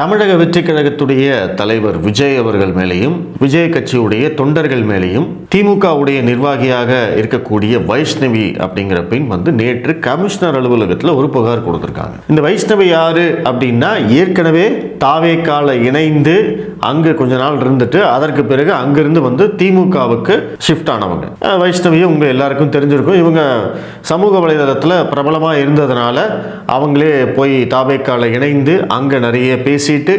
தமிழக வெற்றி கழகத்துடைய தலைவர் விஜய் அவர்கள் மேலேயும் விஜய் கட்சியுடைய தொண்டர்கள் மேலேயும் திமுகவுடைய நிர்வாகியாக இருக்கக்கூடிய வைஷ்ணவி அப்படிங்கிற பெண் வந்து நேற்று கமிஷனர் அலுவலகத்தில் ஒரு புகார் கொடுத்துருக்காங்க. இந்த வைஷ்ணவி யாரு அப்படின்னா ஏற்கனவே தாவேக்கால இணைந்து அங்கே கொஞ்ச நாள் இருந்துட்டு அதற்கு பிறகு அங்கிருந்து வந்து திமுகவுக்கு ஷிஃப்ட் ஆனவங்க. வைஷ்ணவியும் உங்கள் உங்க எல்லாருக்கும் தெரிஞ்சிருக்கும். இவங்க சமூக வலைதளத்தில் பிரபலமாக இருந்ததுனால அவங்களே போய் தாவேக்கால இணைந்து அங்கே நிறைய பேசிட்டு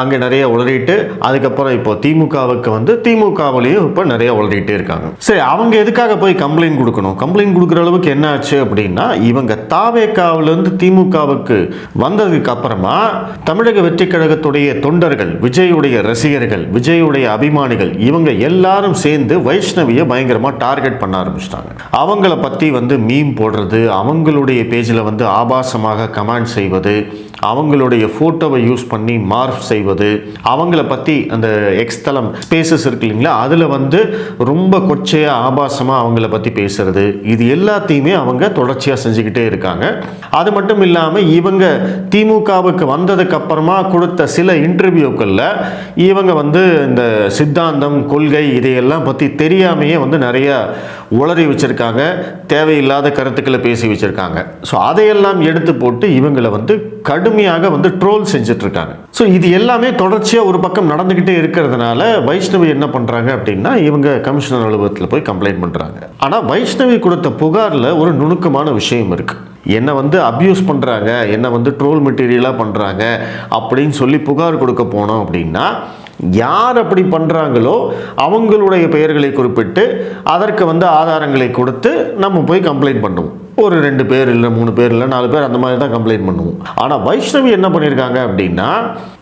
அங்கே நிறைய உளறிட்டு அதுக்கப்புறம் இப்போ திமுகவுக்கு வந்து திமுகவிலையும் இப்போ நிறைய உளறிட்டு இருக்காங்க. சரி அவங்க எதுக்காக போய் கம்ப்ளைண்ட் கொடுக்கணும்? கம்ப்ளைண்ட் கொடுக்குற அளவுக்கு என்ன ஆச்சு அப்படின்னா இவங்க தாவேக்காவிலேருந்து திமுகவுக்கு வந்ததுக்கு அப்புறமா தமிழக வெற்றி கழகத்துடைய தொண்டர்கள் விஜயுடைய ரசிகர்கள் விஜயுடைய அபிமானிகள் இவங்க எல்லாரும் சேர்ந்து வைஷ்ணவியை பயங்கரமாக டார்கெட் பண்ண ஆரம்பிச்சிட்டாங்க. அவங்கள பற்றி வந்து மீம் போடுறது அவங்களுடைய பேஜில் வந்து ஆபாசமாக கமெண்ட் செய்வது அவங்களுடைய ஃபோட்டோவை யூஸ் பண்ணி மார்க் செய்வது அவங்கள பற்றி அந்த எக்ஸ்தலம் ஸ்பேசஸ் இருக்கு இல்லைங்களா அதில் வந்து ரொம்ப கொச்சையாக ஆபாசமாக அவங்கள பற்றி பேசுறது. இது எல்லாத்தையுமே அவங்க தொடர்ச்சியாக செஞ்சுக்கிட்டே இருக்காங்க. அது மட்டும் இல்லாமல் இவங்க திமுகவுக்கு வந்ததுக்கு அப்புறமா கொடுத்த சில இன்டர்வியூக்களில் இவங்க வந்து இந்த சித்தாந்தம் கொள்கை இதையெல்லாம் பற்றி தெரியாமையே வந்து நிறைய உளறி வச்சுருக்காங்க தேவையில்லாத கருத்துக்களை பேசி வச்சுருக்காங்க. ஸோ அதையெல்லாம் எடுத்து போட்டு இவங்களை வந்து கடும் கடுமையாக வந்து ட்ரோல் செஞ்சுட்டு இருக்காங்க ஸோ இது எல்லாமே தொடர்ச்சியாக ஒரு பக்கம் நடந்துக்கிட்டே இருக்கிறதுனால வைஷ்ணவி என்ன பண்ணுறாங்க அப்படின்னா இவங்க கமிஷனர் அலுவலகத்தில் போய் கம்ப்ளைண்ட் பண்ணுறாங்க ஆனால் வைஷ்ணவி கொடுத்த புகாரில் ஒரு நுணுக்கமான விஷயம் இருக்குது என்னை வந்து அப்யூஸ் பண்ணுறாங்க என்னை வந்து ட்ரோல் மெட்டீரியலாக பண்ணுறாங்க அப்படின்னு சொல்லி புகார் கொடுக்க போனோம் அப்படின்னா யார் அப்படி பண்ணுறாங்களோ அவங்களுடைய பெயர்களை குறிப்பிட்டு அதற்கு வந்து ஆதாரங்களை கொடுத்து நம்ம போய் கம்ப்ளைண்ட் பண்ணுவோம். ஒரு ரெண்டு பேர் இல்லை மூணு பேர் இல்லை நாலு பேர் அந்த மாதிரி தான் கம்ப்ளைண்ட் பண்ணுவோம். ஆனால் வைஷ்ணவி என்ன பண்ணியிருக்காங்க அப்படின்னா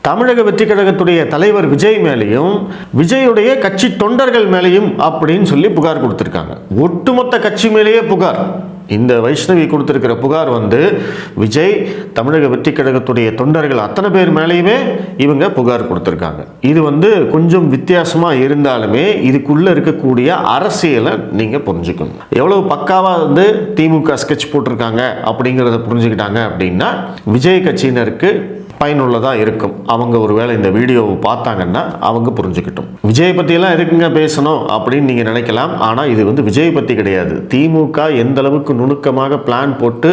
தமிழக வெற்றி கழகத்துடைய தலைவர் விஜய் மேலேயும் விஜயுடைய கட்சி தொண்டர்கள் மேலேயும் அப்படின்னு சொல்லி புகார் கொடுத்துருக்காங்க. ஒட்டுமொத்த கட்சி மேலேயே புகார். இந்த வைஷ்ணவி கொடுத்துருக்கிற புகார் வந்து விஜய் தமிழக வெற்றி கழகத்துடைய தொண்டர்கள் அத்தனை பேர் மேலேயுமே இவங்க புகார் கொடுத்துருக்காங்க. இது வந்து கொஞ்சம் வித்தியாசமாக இருந்தாலுமே இதுக்குள்ளே இருக்கக்கூடிய அரசியலை நீங்கள் புரிஞ்சுக்கணும். எவ்வளவு பக்காவாக வந்து திமுக ஸ்கெட்ச் போட்டிருக்காங்க அப்படிங்கிறத புரிஞ்சுக்கிட்டாங்க அப்படின்னா விஜய் கட்சியினருக்கு பயனுள்ளதாக இருக்கும். அவங்க ஒருவேளை இந்த வீடியோவை பார்த்தாங்கன்னா அவங்க புரிஞ்சுக்கிட்டும். விஜய் பற்றியெல்லாம் இருக்குங்க பேசணும் அப்படின்னு நீங்கள் நினைக்கலாம். ஆனால் இது வந்து விஜய் பற்றி கிடையாது. திமுக எந்த அளவுக்கு நுணுக்கமாக பிளான் போட்டு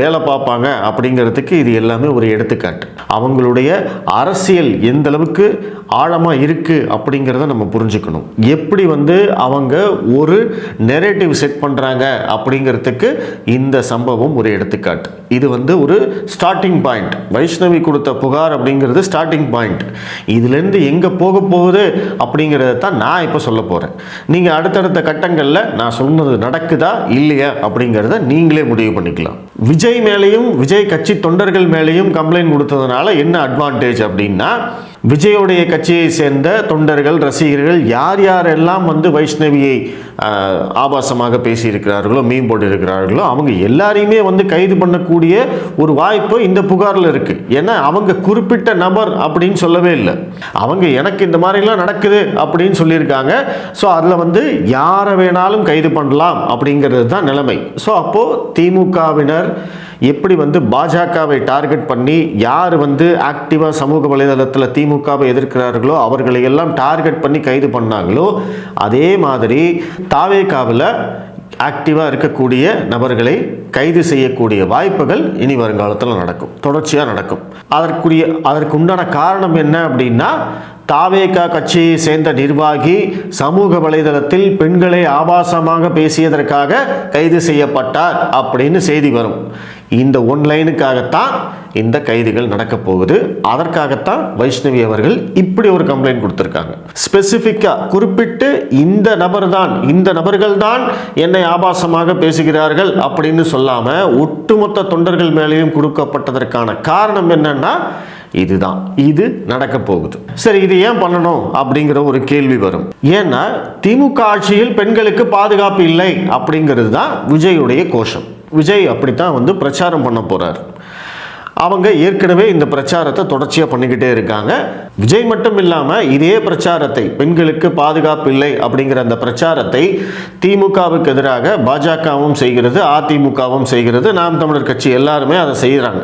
வேலை பார்ப்பாங்க அப்படிங்கிறதுக்கு இது எல்லாமே ஒரு எடுத்துக்காட்டு. அவங்களுடைய அரசியல் எந்த அளவுக்கு ஆழமாக இருக்குது அப்படிங்கிறத நம்ம புரிஞ்சுக்கணும். எப்படி வந்து அவங்க ஒரு நெரேட்டிவ் செட் பண்ணுறாங்க அப்படிங்கிறதுக்கு இந்த சம்பவம் ஒரு எடுத்துக்காட்டு. இது வந்து ஒரு ஸ்டார்டிங் பாயிண்ட் வைஷ்ணவி கொடுத்த புகார் அப்படிங்கிறது ஸ்டார்டிங் பாயிண்ட் இதுலேருந்து எங்கே போக போகுது அப்படிங்கிறத தான் நான் இப்போ சொல்ல போகிறேன் நீங்கள் அடுத்தடுத்த கட்டங்களில் நான் சொன்னது நடக்குதா இல்லையா அப்படிங்கிறத நீங்களே முடிவு பண்ணிக்கலாம். விஜய் மேலேயும் விஜய் கட்சி தொண்டர்கள் மேலேயும் கம்ப்ளைண்ட் கொடுத்ததுனால என்ன அட்வான்டேஜ் அப்படின்னா விஜயோடைய கட்சியை சேர்ந்த தொண்டர்கள் ரசிகர்கள் யார் யாரெல்லாம் வந்து வைஷ்ணவியை ஆபாசமாக பேசியிருக்கிறார்களோ மீன் போட்டிருக்கிறார்களோ அவங்க எல்லாரையுமே வந்து கைது பண்ணக்கூடிய ஒரு வாய்ப்பு இந்த புகாரில் இருக்குது ஏன்னா அவங்க குறிப்பிட்ட நபர் அப்படின்னு சொல்லவே இல்லை. அவங்க எனக்கு இந்த மாதிரிலாம் நடக்குது அப்படின்னு சொல்லியிருக்காங்க. ஸோ அதில் வந்து யாரை வேணாலும் கைது பண்ணலாம் அப்படிங்கிறது தான் நிலைமை. ஸோ அப்போது திமுகவினர் எப்படி வந்து பாஜகவை டார்கெட் பண்ணி யார் வந்து ஆக்டிவாக சமூக வலைதளத்தில் திமுகவை எதிர்க்கிறார்களோ அவர்களை எல்லாம் டார்கெட் பண்ணி கைது பண்ணாங்களோ அதே மாதிரி தாவேகாவில் ஆக்டிவாக இருக்கக்கூடிய நபர்களை கைது செய்யக்கூடிய வாய்ப்புகள் இனி வருங்காலத்தில் நடக்கும். தொடர்ச்சியாக நடக்கும். அதற்குரிய அதற்கு உண்டான காரணம் என்ன அப்படின்னா தாவேகா கட்சியை சேர்ந்த நிர்வாகி சமூக வலைதளத்தில் பெண்களை ஆபாசமாக பேசியதற்காக கைது செய்யப்பட்டார் அப்படின்னு செய்தி வரும். இந்த ஒன்லைனுக்காகத்தான் இந்த கைதுகள் நடக்க போகுது. அதற்காகத்தான் வைஷ்ணவி அவர்கள் இப்படி ஒரு கம்ப்ளைண்ட் கொடுத்துருக்காங்க. ஸ்பெசிஃபிக்காக குறிப்பிட்டு இந்த நபர் தான் இந்த நபர்கள் தான் என்னை ஆபாசமாக பேசுகிறார்கள் அப்படின்னு சொல்லாமல் ஒட்டுமொத்த தொண்டர்கள் மேலேயும் கொடுக்கப்பட்டதற்கான காரணம் என்னன்னா இதுதான். இது நடக்க போகுது. சரி இது ஏன் பண்ணணும் அப்படிங்கிற ஒரு கேள்வி வரும். ஏன்னா திமுக ஆட்சியில் பெண்களுக்கு பாதுகாப்பு இல்லை அப்படிங்கிறது தான் விஜயுடைய கோஷம். விஜய் அப்படித்தான் வந்து பிரச்சாரம் பண்ண போகிறார் அவங்க ஏற்கனவே இந்த பிரச்சாரத்தை தொடர்ச்சியாக பண்ணிக்கிட்டே இருக்காங்க. விஜய் மட்டும் இல்லாமல் இதே பிரச்சாரத்தை பெண்களுக்கு பாதுகாப்பு இல்லை அப்படிங்கிற அந்த பிரச்சாரத்தை திமுகவுக்கு எதிராக பாஜகவும் செய்கிறது அதிமுகவும் செய்கிறது. நாம் தமிழர் கட்சி எல்லாருமே அதை செய்கிறாங்க.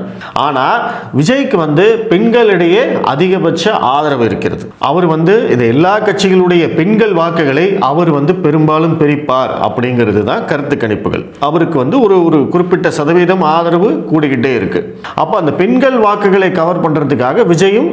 ஆனால் விஜய்க்கு வந்து பெண்களிடையே அதிகபட்ச ஆதரவு இருக்கிறது. அவர் வந்து இந்த எல்லா கட்சிகளுடைய பெண்கள் வாக்குகளை அவர் வந்து பெரும்பாலும் பிரிப்பார் அப்படிங்கிறது தான் கருத்து கணிப்புகள். அவருக்கு வந்து ஒரு ஒரு குறிப்பிட்ட சதவீதம் ஆதரவு கூடிக்கிட்டே இருக்கு. அப்போ அந்த பெண்கள் வாக்குகளை கவர் பண்ணுறதுக்காக விஜயும்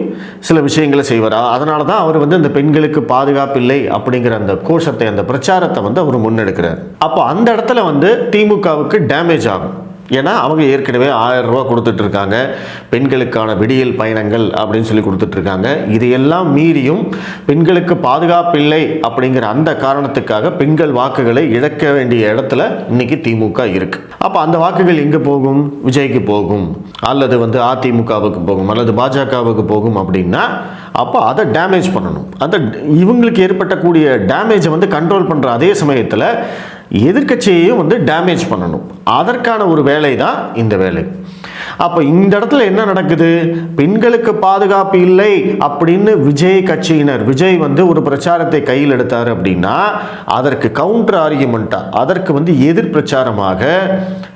சில விஷயங்கள் செய்வார். அதனால தான் அவர் வந்து இந்த பெண்களுக்கு பாதுகாப்பு இல்லை அப்படிங்கிற அந்த கோஷத்தை அந்த பிரச்சாரத்தை வந்து அவர் முன்னெடுக்கிறார். அப்போ அந்த இடத்துல வந்து திமுகவுக்கு டேமேஜ் ஆகும். ஏன்னா அவங்க ஏற்கனவே ஆயிரம் ரூபா கொடுத்துட்டு இருக்காங்க. பெண்களுக்கான விடியல் பயணங்கள் அப்படின்னு சொல்லி கொடுத்துட்டு இருக்காங்க. இதையெல்லாம் மீறியும் பெண்களுக்கு பாதுகாப்பு இல்லை அப்படிங்கிற அந்த காரணத்துக்காக பெண்கள் வாக்குகளை இழக்க வேண்டிய இடத்துல இன்னைக்கு திமுக இருக்கு. அப்போ அந்த வாக்குகள் எங்கே போகும்? விஜய்க்கு போகும். அல்லது வந்து அதிமுகவுக்கு போகும். அல்லது பாஜகவுக்கு போகும் அப்படின்னா அப்போ அதை டேமேஜ் பண்ணணும். அந்த இவங்களுக்கு ஏற்பட்டக்கூடிய டேமேஜை வந்து கண்ட்ரோல் பண்ணுற அதே சமயத்தில் எதிர்க்கட்சியையும் வந்து டேமேஜ் பண்ணணும். அதற்கான ஒரு வேலை தான் இந்த வேலை. அப்போ இந்த இடத்துல என்ன நடக்குது? பெண்களுக்கு பாதுகாப்பு இல்லை அப்படின்னு விஜய் கட்சியினர் விஜய் வந்து ஒரு பிரச்சாரத்தை கையில் எடுத்தார் அப்படின்னா அதற்கு கவுண்டர் ஆர்கியூமெண்ட்டாக அதற்கு வந்து எதிர் பிரச்சாரமாக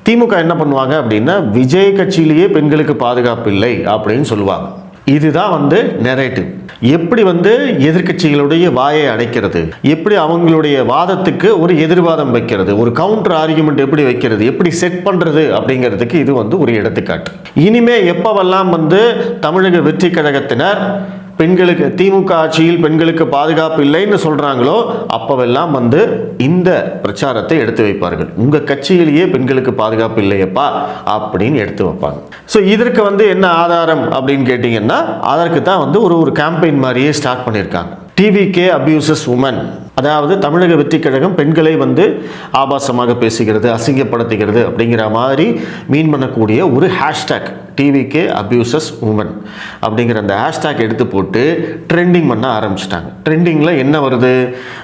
திமுக என்ன பண்ணுவாங்க அப்படின்னா விஜய் கட்சியிலேயே பெண்களுக்கு பாதுகாப்பு இல்லை அப்படின்னு சொல்லுவாங்க. இதுதான் வந்து நெரேட்டிவ் எப்படி வந்து எதிர்க்கட்சிகளுடைய வாயை அடைக்கிறது? எப்படி அவங்களுடைய வாதத்துக்கு ஒரு எதிர்வாதம் வைக்கிறது? ஒரு கவுண்டர் ஆர்குமெண்ட் எப்படி வைக்கிறது? எப்படி செட் பண்ணுறது அப்படிங்கிறதுக்கு இது வந்து ஒரு எடுத்துக்காட்டு. இனிமே எப்பவெல்லாம் வந்து தமிழக வெற்றி கழகத்தினர் பெண்களுக்கு திமுக ஆட்சியில் பெண்களுக்கு பாதுகாப்பு இல்லைன்னு சொல்கிறாங்களோ அப்பவெல்லாம் வந்து இந்த பிரச்சாரத்தை எடுத்து வைப்பார்கள். உங்கள் கட்சியிலேயே பெண்களுக்கு பாதுகாப்பு இல்லையப்பா அப்படின்னு எடுத்து வைப்பாங்க. ஸோ இதற்கு வந்து என்ன ஆதாரம் அப்படின்னு கேட்டிங்கன்னா அதற்கு தான் வந்து ஒரு ஒரு கேம்பெயின் மாதிரியே ஸ்டார்ட் பண்ணியிருக்காங்க. டிவிகே அபியூசஸ் உமன் அதாவது தமிழக வெற்றிக் கழகம் பெண்களை வந்து ஆபாசமாக பேசுகிறது அசிங்கப்படுத்துகிறது அப்படிங்கிற மாதிரி மீன் பண்ணக்கூடிய ஒரு ஹேஷ்டேக் டிவிகே அப்யூசஸ் உமன் அப்படிங்கிற அந்த ஹேஷ்டேக் எடுத்து போட்டு ட்ரெண்டிங் பண்ண ஆரம்பிச்சிட்டாங்க. ட்ரெண்டிங்கில் என்ன வருது?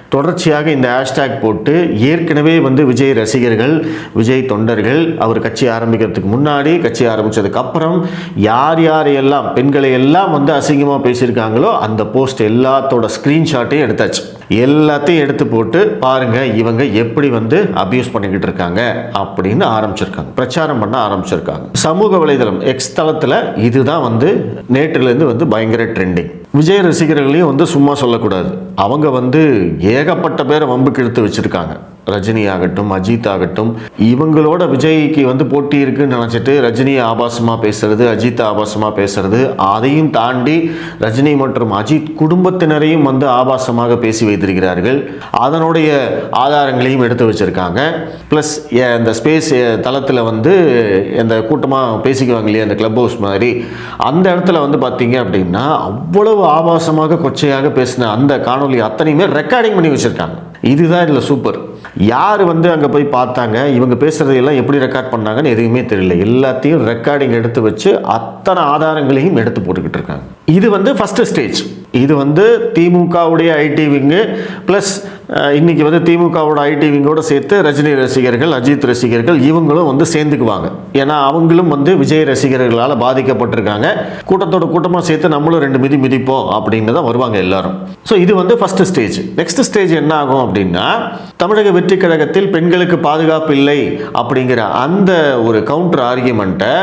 தொடர்ச்சியாக இந்த ஹேஷ்டேக் போட்டு ஏற்கனவே வந்து விஜய் ரசிகர்கள் விஜய் தொண்டர்கள் அவர் கட்சி ஆரம்பிக்கிறதுக்கு முன்னாடி கட்சி ஆரம்பித்ததுக்கப்புறம் யார் யார் எல்லாம் பெண்களை எல்லாம் வந்து அசிங்கமாக பேசியிருக்காங்களோ அந்த போஸ்ட் எல்லாத்தோட ஸ்க்ரீன்ஷாட்டையும் எடுத்தாச்சு. எல்லா எல்லாத்தையும் எடுத்து போட்டு பாருங்க இவங்க எப்படி வந்து அபியூஸ் பண்ணிக்கிட்டு இருக்காங்க அப்படின்னு ஆரம்பிச்சிருக்காங்க. பிரச்சாரம் பண்ண ஆரம்பிச்சிருக்காங்க. சமூக வலைதளம் எக்ஸ் தளத்தில் இதுதான் வந்து நேற்றுலேருந்து வந்து பயங்கர ட்ரெண்டிங் விஜய் ரசிகர்களையும் வந்து சும்மா சொல்லக்கூடாது. அவங்க வந்து ஏகப்பட்ட பேரை வம்புக்கு இழுத்து வச்சிருக்காங்க. ரஜினி ஆகட்டும் அஜித் ஆகட்டும் இவங்களோட விஜய்க்கு வந்து போட்டி இருக்குன்னு நினச்சிட்டு ரஜினியை ஆபாசமாக பேசுறது அஜித் ஆபாசமாக பேசுறது அதையும் தாண்டி ரஜினி மற்றும் அஜித் குடும்பத்தினரையும் வந்து ஆபாசமாக பேசி வைத்திருக்கிறார்கள். அதனுடைய ஆதாரங்களையும் எடுத்து வச்சிருக்காங்க. ப்ளஸ் இந்த ஸ்பேஸ் தளத்தில் வந்து இந்த கூட்டமாக பேசிக்குவாங்க இல்லையா அந்த கிளப் ஹவுஸ் மாதிரி. அந்த இடத்துல வந்து பார்த்தீங்க அப்படின்னா அவ்வளவு ஆபாசமாக கொச்சையாக பேசின அந்த காணொலி அத்தனையுமே ரெக்கார்டிங் பண்ணி வச்சுருக்காங்க. இதுதான் இதில் சூப்பர் யார் வந்து அங்கே போய் பார்த்தாங்க? இவங்க பேசுகிறதையெல்லாம் எப்படி ரெக்கார்ட் பண்ணாங்கன்னு எதுவுமே தெரியல. எல்லாத்தையும் ரெக்கார்டிங் எடுத்து வச்சு அத்தனை ஆதாரங்களையும் எடுத்து போட்டுக்கிட்டு இருக்காங்க. இது வந்து ஃபஸ்ட்டு ஸ்டேஜ் இது வந்து திமுகவுடைய ஐடி விங்கு ப்ளஸ் இன்றைக்கி வந்து திமுகவோட ஐடிவிங்கோடு சேர்த்து ரஜினி ரசிகர்கள் அஜித் ரசிகர்கள் இவங்களும் வந்து சேர்ந்துக்குவாங்க. ஏன்னா அவங்களும் வந்து விஜய் ரசிகர்களால் பாதிக்கப்பட்டிருக்காங்க. கூட்டத்தோட கூட்டமாக சேர்த்து நம்மளும் ரெண்டு மிதி மிதிப்போம் அப்படின்னு தான் வருவாங்க எல்லாரும். ஸோ இது வந்து ஃபஸ்ட்டு ஸ்டேஜ் நெக்ஸ்ட் ஸ்டேஜ் என்ன ஆகும் அப்படின்னா தமிழக வெற்றி கழகத்தில் பெண்களுக்கு பாதுகாப்பு இல்லை அப்படிங்கிற அந்த ஒரு கவுண்டர் ஆர்கியூமெண்ட்டை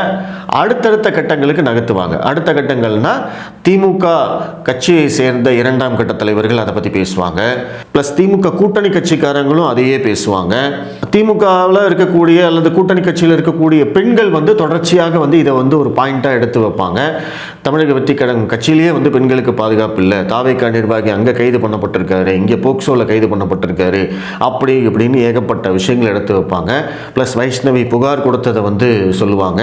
அடுத்தடுத்த கட்டங்களுக்கு நகர்த்துவாங்க. அடுத்த கட்டங்கள்னா திமுக கட்சியை சேர்ந்த இரண்டாம் கட்ட தலைவர்கள் அதை பற்றி பேசுவாங்க. ப்ளஸ் திமுக கூட்டணி கட்சிக்காரங்களும் அதையே பேசுவாங்க. திமுகவில் இருக்கக்கூடிய அல்லது கூட்டணி கட்சியில் இருக்கக்கூடிய பெண்கள் வந்து தொடர்ச்சியாக வந்து இதை வந்து ஒரு பாயிண்ட்டாக எடுத்து வைப்பாங்க. தமிழக வெற்றி கழகம் கட்சியிலேயே வந்து பெண்களுக்கு பாதுகாப்பு இல்லை. தாவேக்கா நிர்வாகி அங்கே கைது பண்ணப்பட்டிருக்காரு. இங்கே போக்சோவில் கைது பண்ணப்பட்டிருக்காரு. அப்படி இப்படின்னு ஏகப்பட்ட விஷயங்கள் எடுத்து வைப்பாங்க. ப்ளஸ் வைஷ்ணவி புகார் கொடுத்ததை வந்து சொல்லுவாங்க.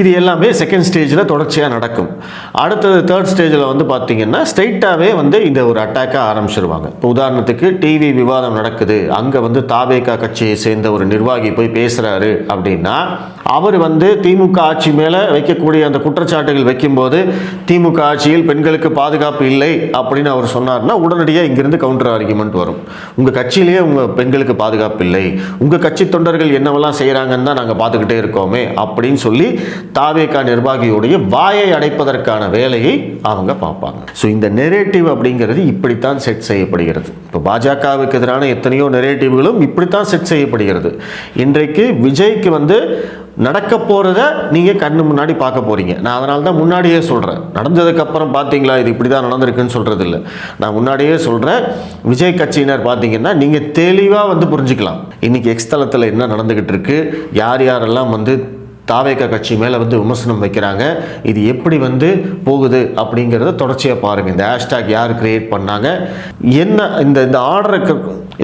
இது எல்லாம் செகண்ட் ஸ்டேஜில் தொடர்ச்சியாக நடக்கும். அடுத்தது தேர்ட் ஸ்டேஜில் வந்து பார்த்தீங்கன்னா ஸ்ட்ரைட்டாகவே வந்து இந்த ஒரு அட்டாக்காக ஆரம்பிச்சிருவாங்க. இப்போ உதாரணத்துக்கு டிவி விவாதம் நடக்குது. அங்கே வந்து தாபேகா கட்சியை சேர்ந்த ஒரு நிர்வாகி போய் பேசுகிறாரு அப்படின்னா அவர் வந்து திமுக ஆட்சி மேலே வைக்கக்கூடிய அந்த குற்றச்சாட்டுகள் வைக்கும்போது திமுக ஆட்சியில் பெண்களுக்கு பாதுகாப்பு இல்லை அப்படின்னு அவர் சொன்னார்னா உடனடியாக இங்கிருந்து கவுண்டர் ஆர்குமெண்ட் வரும். உங்கள் கட்சியிலேயே உங்கள் பெண்களுக்கு பாதுகாப்பு இல்லை. உங்கள் கட்சி தொண்டர்கள் என்னவெல்லாம் செய்கிறாங்கன்னு தான் நாங்கள் பார்த்துக்கிட்டே இருக்கோமே அப்படின்னு சொல்லி தாவேகா நிர்வாகியுடைய வாயை அடைப்பதற்கான வேலையை அவங்க பார்ப்பாங்க. ஸோ இந்த நெரேட்டிவ் அப்படிங்கிறது இப்படித்தான் செட் செய்யப்படுகிறது. இப்போ பாஜகவுக்கு எதிரான எத்தனையோ நெரேட்டிவ்களும் இப்படித்தான் செட் செய்யப்படுகிறது. இன்றைக்கு விஜய்க்கு வந்து நடக்க போகிறத நீங்கள் கண்ணு முன்னாடி பார்க்க போகிறீங்க நான் அதனால தான் முன்னாடியே சொல்கிறேன் நடந்ததுக்கப்புறம் பார்த்தீங்களா இது இப்படி தான் நடந்திருக்குன்னு சொல்கிறது இல்லை நான் முன்னாடியே சொல்கிறேன் விஜய் கட்சியினர் பார்த்தீங்கன்னா நீங்கள் தெளிவாக வந்து புரிஞ்சுக்கலாம். இன்றைக்கி எக்ஸ்தலத்தில் என்ன நடந்துக்கிட்டு இருக்குது யார் யாரெல்லாம் வந்து தாவேக கட்சி மேலே வந்து விமர்சனம் வைக்கிறாங்க. இது எப்படி வந்து போகுது அப்படிங்கிறத தொடர்ச்சியாக பாருங்கள் இந்த ஹேஷ்டாக் யார் கிரியேட் பண்ணாங்க? என்ன இந்த இந்த ஆர்டரை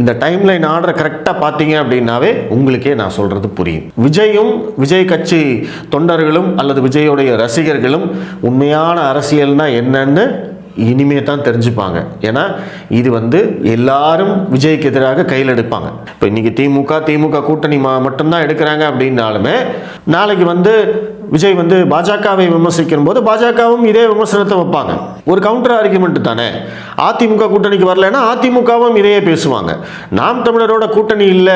இந்த டைம்லைன் ஆர்டரை கரெக்டாக பார்த்தீங்க அப்படின்னாவே உங்களுக்கே நான் சொல்கிறது புரியும். விஜயும் விஜய் கட்சி தொண்டர்களும் அல்லது விஜயோடைய ரசிகர்களும் உண்மையான அரசியல்னால் என்னன்னு இனிமே தான் தெரிஞ்சுப்பாங்க. ஏன்னா இது வந்து எல்லாரும் விஜய்க்கு எதிராக கையில் எடுப்பாங்க. இப்போ இன்னைக்கு திமுக திமுக கூட்டணி மா- மட்டும்தான் எடுக்கிறாங்க அப்படின்னாலுமே நாளைக்கு வந்து விஜய் வந்து பாஜகவை விமர்சிக்கும் போது பாஜகவும் இதே விமர்சனத்தை வைப்பாங்க. ஒரு கவுண்டர் ஆர்குமெண்ட் தானே. அதிமுக கூட்டணிக்கு வரலைன்னா அதிமுகவும் இதையே பேசுவாங்க. நாம் தமிழரோட கூட்டணி இல்லை.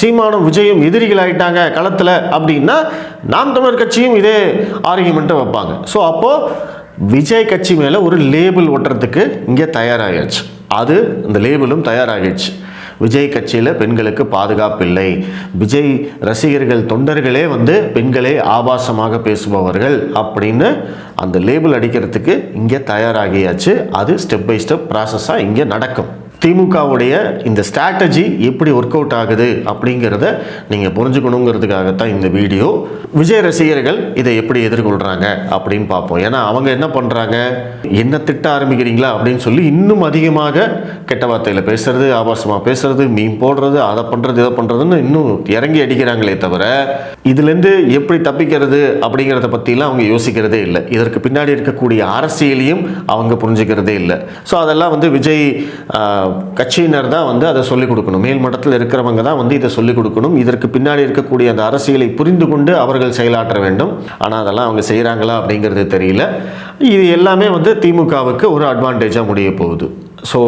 சீமானும் விஜயும் எதிரிகள் ஆயிட்டாங்க களத்தில் அப்படின்னா நாம் தமிழர் கட்சியும் இதே ஆர்குமெண்ட்டை வைப்பாங்க. ஸோ அப்போது விஜய் கட்சி மேலே ஒரு லேபிள் ஒட்டுறதுக்கு இங்கே தயாராகிடுச்சு. அது இந்த லேபிளும் தயாராகிடுச்சு. விஜய் கட்சியில் பெண்களுக்கு பாதுகாப்பு இல்லை. விஜய் ரசிகர்கள் தொண்டர்களே வந்து பெண்களே ஆபாசமாக பேசுபவர்கள் அப்படின்னு அந்த லேபிள் அடிக்கிறதுக்கு இங்கே தயாராகியாச்சு. அது ஸ்டெப் பை ஸ்டெப் ப்ராசஸாக இங்கே நடக்கும். திமுகவுடைய இந்த ஸ்ட்ராட்டஜி எப்படி ஒர்க் அவுட் ஆகுது அப்படிங்கிறத நீங்கள் புரிஞ்சுக்கணுங்கிறதுக்காகத்தான் இந்த வீடியோ. விஜய் ரசிகர்கள் இதை எப்படி எதிர்கொள்கிறாங்க அப்படின்னு பார்ப்போம். ஏன்னா அவங்க என்ன பண்ணுறாங்க என்ன திட்ட ஆரம்பிக்கிறீங்களா அப்படின்னு சொல்லி இன்னும் அதிகமாக கெட்ட வார்த்தையில் பேசுறது ஆபாசமாக பேசுறது மீன் போடுறது அதை பண்ணுறது இதை பண்ணுறதுன்னு இன்னும் இறங்கி அடிக்கிறாங்களே தவிர இதுலேருந்து எப்படி தப்பிக்கிறது அப்படிங்கிறத பற்றிலாம் அவங்க யோசிக்கிறதே இல்லை. இதற்கு பின்னாடி இருக்கக்கூடிய அரசியலையும் அவங்க புரிஞ்சுக்கிறதே இல்லை. ஸோ அதெல்லாம் வந்து விஜய் கட்சியினர் தான் வந்து அதை சொல்லிக் கொடுக்கணும். மேல் மட்டத்தில் இருக்கிறவங்க தான் வந்து இதை சொல்லிக் கொடுக்கணும். இதற்கு பின்னாடி இருக்கக்கூடிய அந்த அரசியலை புரிந்து கொண்டு அவர்கள் செயலாற்ற வேண்டும். ஆனால் அதெல்லாம் அவங்க செய்கிறாங்களா அப்படிங்கிறது தெரியல. இது எல்லாமே வந்து திமுகவுக்கு ஒரு அட்வான்டேஜாக முடிய போகுது. ஸோ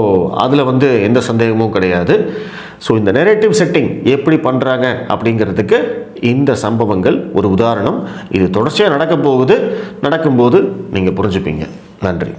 அதில் வந்து எந்த சந்தேகமும் கிடையாது. ஸோ இந்த நெரேட்டிவ் செட்டிங் எப்படி பண்ணுறாங்க அப்படிங்கிறதுக்கு இந்த சம்பவங்கள் ஒரு உதாரணம். இது தொடர்ச்சியாக நடக்க போகுது. நடக்கும்போது நீங்கள் புரிஞ்சுப்பீங்க. நன்றி.